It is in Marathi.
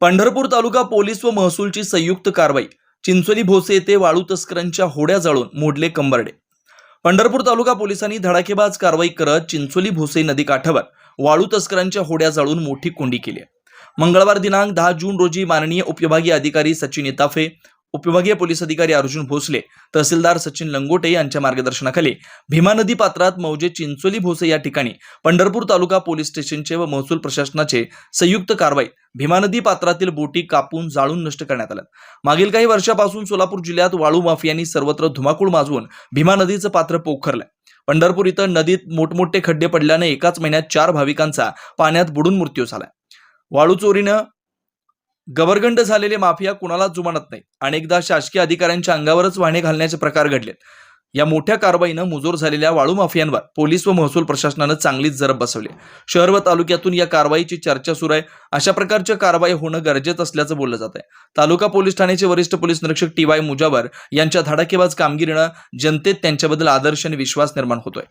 पंढरपूर तालुका पोलीस व महसूलची संयुक्त कारवाई. चिंचोली भोसे येथे वाळू तस्करांच्या होड्या जाळून मोडले कंबरडे. पंढरपूर तालुका पोलिसांनी धडाकेबाज कारवाई करत चिंचोली भोसे नदी काठावर वाळू तस्करांच्या होड्या जाळून मोठी कोंडी केली आहे. मंगळवार दिनांक दहा जून रोजी माननीय उपविभागीय अधिकारी सचिन येताफे उपविभागीय पोलीस अधिकारी अर्जुन भोसले तहसीलदार सचिन लंगोटे यांच्या मार्गदर्शनाखाली भीमा नदी पात्रात मौजे चिंचोली भोसे या ठिकाणी पंढरपूर तालुका पोलीस स्टेशनचे व महसूल प्रशासनाचे संयुक्त कारवाई भीमा नदी पात्रातील बोटी कापून जाळून नष्ट करण्यात आल्या मागील काही वर्षापासून सोलापूर जिल्ह्यात वाळू माफियांनी सर्वत्र धुमाकूळ माजवून भीमा नदीचं पात्र पोखरलंय पंढरपूर इथं नदीत मोठमोठे खड्डे पडल्याने एकाच महिन्यात चार भाविकांचा पाण्यात बुडून मृत्यू झालाय वाळू चोरीनं गबरगंड झालेले माफिया कुणालाच जुमानत नाही अनेकदा शासकीय अधिकाऱ्यांच्या अंगावरच वाहने घालण्याचे प्रकार घडलेत. या मोठ्या कारवाईनं मुजोर झालेल्या वाळू माफियांवर पोलीस व महसूल प्रशासनानं चांगलीच जरब बसवली शहर व तालुक्यातून या कारवाईची चर्चा सुरू आहे. अशा प्रकारच्या कारवाई होणं गरजेचं असल्याचं बोललं जात आहे तालुका पोलीस ठाण्याचे वरिष्ठ पोलीस निरीक्षक टी वाय मुजावर यांच्या धडाकेबाज कामगिरीनं जनतेत त्यांच्याबद्दल आदर्श आणि विश्वास निर्माण होतोय.